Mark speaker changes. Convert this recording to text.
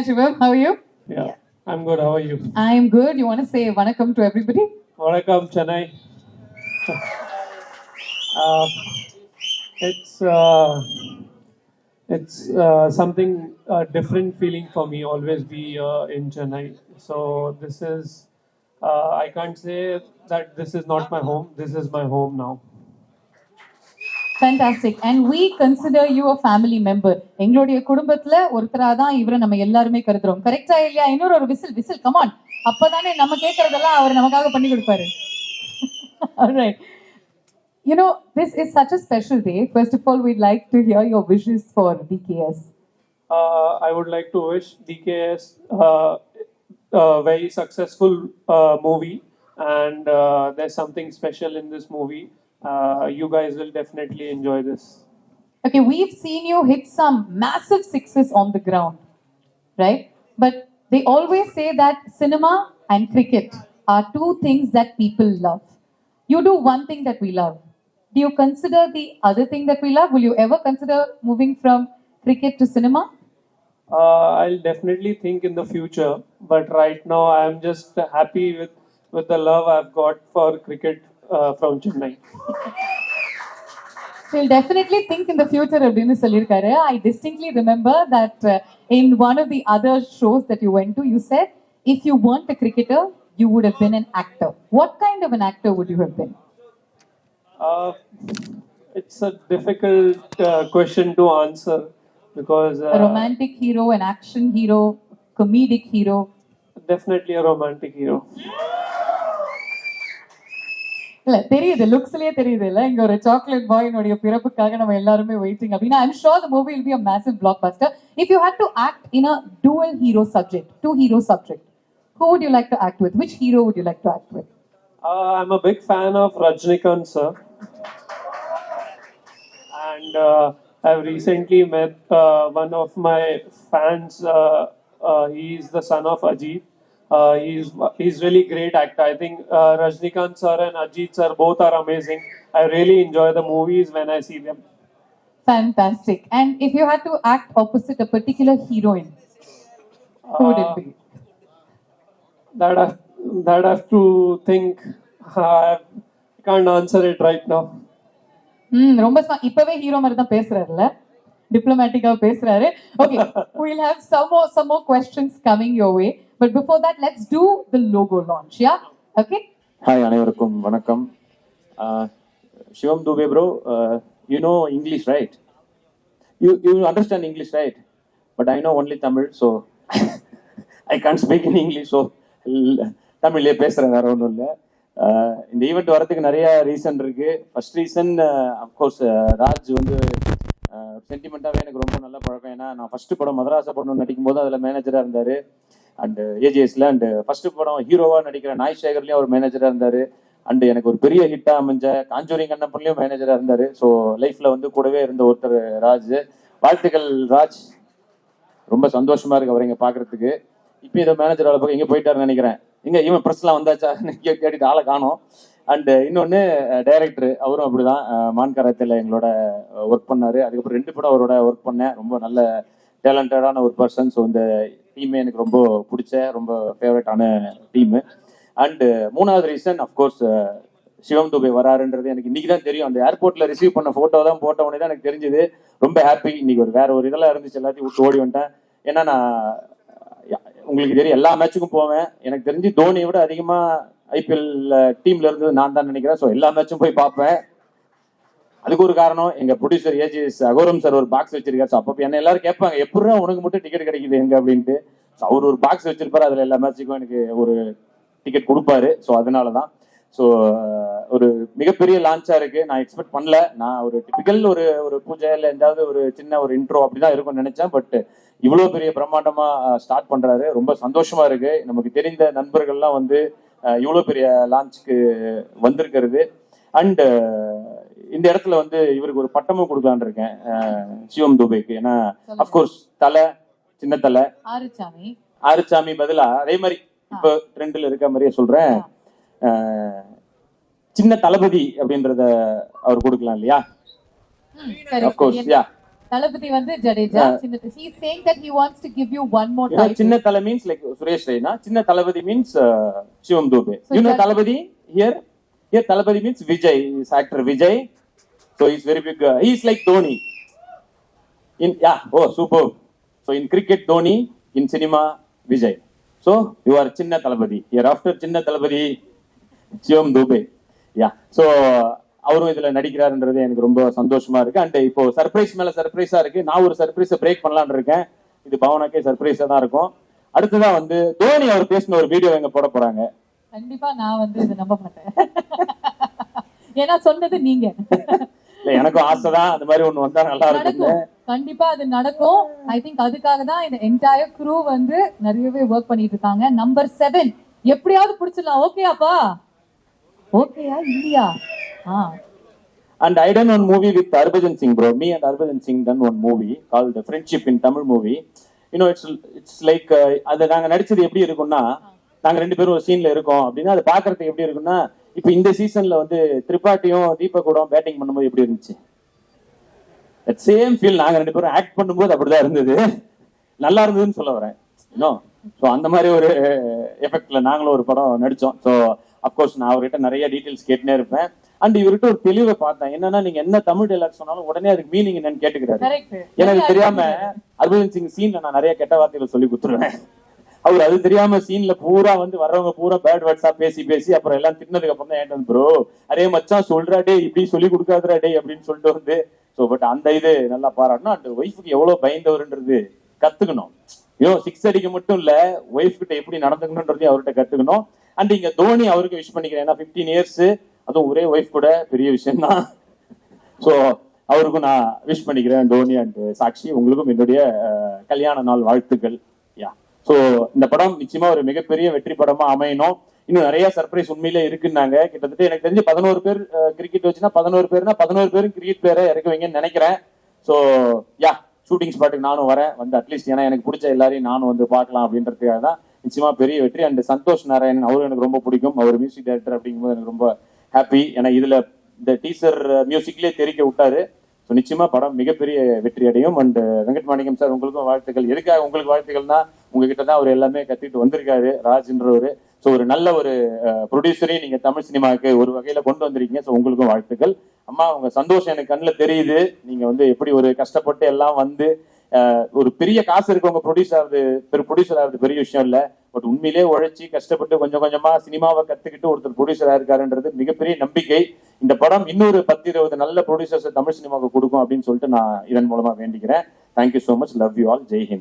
Speaker 1: Hi, Shivam. How are you?
Speaker 2: Yeah, I'm good. How are you?
Speaker 1: I am good. You want to say vanakkam to come to everybody?
Speaker 2: Welcome, Chennai. uh, it's uh, it's uh, something uh, different feeling for me. Always be uh, in Chennai. So this is uh, I can't say that this is not my home. This is my home now.
Speaker 1: Fantastic. And we consider you a family member. எங்களுடைய குடும்பத்துல ஒருத்தரா தான் இவரை நம்ம எல்லாருமே கருதுறோம் கரெக்டா இல்லையா இன்னொரு ஒரு விசில் விசில் கமான் அப்பதானே நம்ம கேட்கறதெல்லாம் அவர் நமக்காக பண்ணி கொடுப்பாரு Alright. You know, this is such a special day. First of all, we'd like to hear your wishes for DKS.
Speaker 2: uh, I would like to wish DKS uh, a very successful uh, movie, and uh, there's something special in this movie. You guys will definitely enjoy this.
Speaker 1: Okay, we've seen you hit some massive sixes on the ground, right? But they always say that cinema and cricket are two things that people love. You do one thing that we love. Do you consider the other thing that we love? Will you ever consider moving from cricket to cinema?
Speaker 2: Uh, I'll definitely think in the future, but right now I'm just happy with with the love I've got for cricket uh, from Chennai.
Speaker 1: We'll definitely think in the future, Abdinu Salirkare. I distinctly remember that uh, in one of the other shows that you went to, you said if you weren't a cricketer, you would have been an actor. What kind of an actor would you have been?
Speaker 2: Uh, it's a difficult uh, question to answer because. Uh,
Speaker 1: a romantic hero, an action hero, comedic hero.
Speaker 2: Definitely a romantic hero.
Speaker 1: இல்ல தெரியுது லுக்ஸ்லயே தெரியுது இல்ல இங்க ஒரு chocolate பாயினுடைய பிறப்புக்காக நம்ம எல்லாருமே waiting அப்படின்னா I'm sure the movie will be a massive blockbuster if you had to act in a dual hero subject two hero subject who would you like to act with which hero would you like to act with
Speaker 2: Uh, I'm a big fan of Rajnikant sir, and uh, I've recently met uh, one of my fans. Uh, uh, he's the son of Ajit. Uh, he's he's really great actor. I think uh, Rajnikant sir and Ajit sir both are amazing. I really enjoy the movies when I see them.
Speaker 1: fantastic and if you had to act opposite a particular heroine who would it be
Speaker 2: That I that I have to think. I can't answer it right now.
Speaker 1: ம் ரொம்ப smart. இப்பவே hero மாதிரி தான் பேசுறாருல்ல டிப்ளமேட்டிக்கா பேசுறாரு okay we'll have some more some more questions coming your But before that let's do the logo launch yeah okay
Speaker 3: hi அனைவருக்கும் வணக்கம். Shivam Dube bro you know English right you you understand English right but I know only Tamil so I can't speak in English so தமிழ்லேயே பேசுகிறேன் வேற ஒன்றும் இல்லை. இந்த event வரதுக்கு நிறைய ரீசன் இருக்கு. ஃபர்ஸ்ட் ரீசன் அஃப்கோர்ஸ் ராஜ் வந்து சென்டிமெண்ட்டாகவே எனக்கு ரொம்ப நல்ல பழக்கம். ஏன்னா நான் ஃபர்ஸ்ட் படம் மதராச படம் நடிக்கும் போது அதில் மேனேஜராக இருந்தார். அண்டு ஏஜிஎஸ்ல அண்டு ஃபர்ஸ்ட் படம் ஹீரோவாக நடிக்கிற நாய் சேகர்லையும் அவர் மேனேஜராக இருந்தார். அண்டு எனக்கு ஒரு பெரிய ஹிட்டாக அமைஞ்ச காஞ்சூரிங் கண்ணப்பன்லையும் மேனேஜராக இருந்தார். ஸோ லைஃப்பில் வந்து கூடவே இருந்த ஒருத்தர் ராஜ். வாழ்த்துக்கள் ராஜ். ரொம்ப சந்தோஷமா இருக்கு அவர் இங்க பாக்குறதுக்கு. இப்போ இதை மேனேஜர் வேலை பார்க்க எங்கே போயிட்டாருன்னு நினைக்கிறேன். இங்கே இவன் ப்ரெஸ்லாம் வந்தாச்சா? கேட்டுட்டு ஆளை காணோம். அண்ட் இன்னொன்று டைரக்டர் அவரும் அப்படிதான். Uh, அஹ், எங்களோட uh, ஒர்க் பண்ணாரு. அதுக்கப்புறம் ரெண்டு படம் அவரோட ஒர்க் பண்ணேன். ரொம்ப நல்ல டேலண்டடான ஒரு பர்சன் ஸோ இந்த டீமே எனக்கு ரொம்ப பிடிச்ச ரொம்ப ஃபேவரட்டான டீமு அண்டு மூணாவது reason of course Shivam Dube வராருன்றது எனக்கு இன்னைக்கு தான் தெரியும். அந்த ஏர்போர்ட்ல ரிசீவ் பண்ண ஃபோட்டோ தான் போட்ட உடனே தான் எனக்கு தெரிஞ்சது. ரொம்ப ஹாப்பி இன்னைக்கு ஒரு வேற ஒரு இதெல்லாம் இருந்துச்சு. எல்லாத்தையும் விட்டு ஓடி வந்துட்டேன். ஏன்னா நான் உங்களுக்கு தெரியும் எல்லா மேட்சுக்கும் போவேன். எனக்கு தெரிஞ்சு தோனியை விட அதிகமாக ஐபிஎல் டீம்ல இருந்தது நான் தான் நினைக்கிறேன். ஸோ எல்லா மேட்சும் போய் பார்ப்பேன். அதுக்கு ஒரு காரணம் எங்க ப்ரொடியூசர் ஏஜி அகோரம் சார் ஒரு பாக்ஸ் வச்சிருக்காரு. ஸோ அப்போ என்ன எல்லாரும் கேட்பாங்க எப்படா உனக்கு மட்டும் டிக்கெட் கிடைக்குது எங்க? அப்படின்ட்டு. ஸோ அவர் ஒரு பாக்ஸ் வச்சிருப்பாரு அதுல எல்லா மேட்சுக்கும் எனக்கு ஒரு டிக்கெட் கொடுப்பாரு. ஸோ அதனால தான் ஸோ ஒரு மிகப்பெரிய லான்ச்சா இருக்கு. நான் எக்ஸ்பெக்ட் பண்ணல. நான் ஒரு டிபிக்கல் ஒரு ஒரு பூஜை இல்லை எந்தாவது ஒரு சின்ன ஒரு இன்ட்ரோ அப்படிதான் இருக்கும்னு நினைச்சேன். பட் இவ்வளோ பெரிய பிரம்மாண்டமா ஸ்டார்ட் பண்றாரு. ரொம்ப சந்தோஷமா இருக்கு. நமக்கு தெரிந்த நண்பர்கள்லாம் வந்து இவ்வளோ பெரிய லான்ச்சுக்கு வந்திருக்கிறது. அண்ட் இந்த இடத்துல வந்து இவருக்கு ஒரு பட்டமும் கொடுக்கலான்னு இருக்கேன். சிவம் துபேக்கு. ஏன்னா அஃப்கோர்ஸ் தலை சின்ன தலை.
Speaker 1: ஆறுச்சாமி.
Speaker 3: ஆறுச்சாமி பதிலா அதே மாதிரி இப்போ ட்ரெண்ட்ல இருக்க மாதிரியே சொல்றேன். சின்ன தளபதி அப்படின்றத அவர் கொடுக்கலாம் இல்லையா? அஃப்கோர்ஸ் யா
Speaker 1: தளபதி வந்து ஜடேஜா. சின்ன wants to give you one more
Speaker 3: You know,
Speaker 1: title.
Speaker 3: சின்ன Thala means like Suresh Raina Chinna Thalapathy
Speaker 1: means
Speaker 3: Shivam Dube.
Speaker 1: You
Speaker 3: know Thalapathy here a Thalapathy means Vijay is actor Vijay so is very big is like Dhoni in yeah oh super so in cricket Dhoni in cinema Vijay so you are Chinna Thalapathy here after சின்ன தளபதி சிவம் தூபே யா so அவரும் இதுல நடிக்கிறாருன்றது எனக்கு ரொம்ப சந்தோஷமா இருக்கு. And இப்போ surprise மேல சர்ப்ரைஸா இருக்கு. நான் ஒரு சர்ப்ரைஸை பிரேக் பண்ணலான் இருக்கேன். இது பவனாக்கே சர்ப்ரைஸாக தான் இருக்கும். அடுத்ததா வந்து தோனி அவர் பேசின ஒரு வீடியோ எங்க போட போறாங்க.
Speaker 1: கண்டிப்பா நான் வந்து இதை நம்ப மாட்டேன். ஏன்னா சொன்னது நீங்க.
Speaker 3: இல்ல எனக்கும் ஆசைதான். அந்த மாதிரி ஒண்ணு வந்தா நல்லா
Speaker 1: நடக்கும். கண்டிப்பா அது நடக்கும். ஐ திங்க் அதுக்காக தான் இந்த என்டையர் crew வந்து நிறையவே ஒர்க் பண்ணிட்டு இருக்காங்க. நம்பர் செவன் எப்படியாவது பிடிச்சிடலாம். ஓகேயாப்பா ஓகேயா இல்லையா? ஆ.
Speaker 3: And I done one movie with Harbhajan Singh, bro. Me and Harbhajan Singh done one movie called Friendship in Tamil movie. You know, it's it's like uh, அது நாங்க நடிச்சது எப்படி இருக்கும்னா நாங்க ரெண்டு பேரும் ஒரு சீன்ல இருக்கோம். அப்படின்னா அது பாக்குறதுக்கு எப்படி இருக்கும்னா இப்ப இந்த சீசன்ல வந்து திரிபாட்டியும் தீபக்கூடம் பேட்டிங் பண்ணும்போது எப்படி இருந்துச்சு? சேம் ஃபீல் நாங்க ரெண்டு பேரும் ஆக்ட் பண்ணும்போது அப்படிதான் இருந்தது. நல்லா இருந்ததுன்னு சொல்ல வரேன். இன்னும் ஸோ அந்த மாதிரி ஒரு எஃபெக்ட்ல நாங்களும் ஒரு படம் நடிச்சோம். ஸோ அப்கோர்ஸ் நான் அவர்கிட்ட நிறைய டீட்டெயில்ஸ் கேட்டுனே இருப்பேன். அண்ட் இவர்கிட்ட ஒரு தெளிவை பார்த்தேன். என்னன்னா நீங்க என்ன தமிழ் டைலாக் சொன்னாலும் உடனே அதுக்கு மீனிங் என்னன்னு கேட்டுக்கிறாரு. எனக்கு தெரியாம அர்பஜன் சிங் சீன்ல நான் நிறைய கெட்ட வார்த்தைகள் சொல்லி கொடுத்துருவேன். அவர் அது தெரியாம சீன்ல பூரா வந்து வர்றவங்க பூரா பேட் வேர்ட்ஸா பேசி பேசி அப்புறம் எல்லாம் தின்னதுக்கு அப்புறம் தான் ஏன் ப்ரோ அரே மச்சான் சொல்றா டே இப்படி சொல்லி கொடுக்காதடா டே அப்படின்னு சொல்லிட்டு வந்து ஸோ பட் அந்த இது நல்லா பாராட்டணும். அண்ட் ஒய்ஃபுக்கு எவ்வளவு பயந்தவர்ன்றது கத்துக்கணும். ஐயோ சிக்ஸ் அடிக்க மட்டும் இல்ல ஒய்ஃப் கிட்ட எப்படி நடந்துக்கணும்ன்றதையும் அவர்கிட்ட கத்துக்கணும். அண்ட் இங்க தோனி அவருக்கு விஷ் பண்ணிக்கிறேன். ஏன்னா பிப்டீன் இயர்ஸ் அதுவும் ஒரே ஒய்ஃப் கூட பெரிய விஷயம் தான் ஸோ அவருக்கும் நான் விஷ் பண்ணிக்கிறேன் தோனி அண்ட் சாக்ஷி உங்களுக்கும் என்னுடைய கல்யாண நாள் வாழ்த்துக்கள். யா ஸோ இந்த படம் நிச்சயமா ஒரு மிகப்பெரிய வெற்றி படமா அமையணும். இன்னும் நிறைய சர்ப்ரைஸ் உண்மையிலே இருக்குன்னாங்க. கிட்டத்தட்ட எனக்கு தெரிஞ்சு பதினோரு பேர் கிரிக்கெட் வச்சுன்னா பதினோரு பேர்னா பதினோரு பேரும் கிரிக்கெட் பேரை இறக்குவீங்கன்னு நினைக்கிறேன். ஸோ யா ஷூட்டிங் ஸ்பாட்டுக்கு நானும் வரேன். வந்து அட்லீஸ்ட் ஏன்னா எனக்கு பிடிச்ச எல்லாரையும் நானும் வந்து பார்க்கலாம் அப்படின்றதுக்காக தான் நிச்சயமா பெரிய வெற்றி. அண்ட் சந்தோஷ் நாராயணன் அவரும் எனக்கு ரொம்ப பிடிக்கும். அவர் மியூசிக் டைரக்டர் அப்படிங்கும்போது எனக்கு ரொம்ப ஹாப்பி ஏன்னா இதுல இந்த டீசர் மியூசிக்லேயே தெரிக்க விட்டாரு. ஸோ நிச்சயமா படம் மிகப்பெரிய வெற்றி அடையும். அண்ட் வெங்கட் மாணிக்கம் சார் உங்களுக்கும் வாழ்த்துக்கள். எதுக்காக உங்களுக்கு வாழ்த்துக்கள்னா உங்ககிட்ட தான் அவர் எல்லாமே கத்திட்டு வந்திருக்காரு ராஜ்ன்றவர். ஸோ ஒரு நல்ல ஒரு ப்ரொடியூசரையும் நீங்க தமிழ் சினிமாவுக்கு ஒரு வகையில கொண்டு வந்திருக்கீங்க. ஸோ உங்களுக்கும் வாழ்த்துக்கள். அம்மா உங்க சந்தோஷம் எனக்கு கண்ணில் தெரியுது. நீங்க வந்து எப்படி ஒரு கஷ்டப்பட்டு எல்லாம் வந்து ஒரு பெரிய காசு இருக்கவங்க ப்ரொடியூஸ் ஆகுது. பெரு ப்ரொடியூசர் ஆகுது பெரிய விஷயம் இல்லை. பட் உண்மையிலே உழைச்சி கஷ்டப்பட்டு கொஞ்சம் கொஞ்சமா சினிமாவை கத்துக்கிட்டு ஒருத்தர் ப்ரொடியூசராக இருக்காருன்றது மிகப்பெரிய நம்பிக்கை. இந்த படம் இன்னொரு பத்து இருபது நல்ல ப்ரொடியூசர்ஸ் தமிழ் சினிமாவுக்கு கொடுக்கும் அப்படின்னு சொல்லிட்டு நான் இதன் மூலமா வேண்டிக்கிறேன். Thank you so much love you all Jai Hind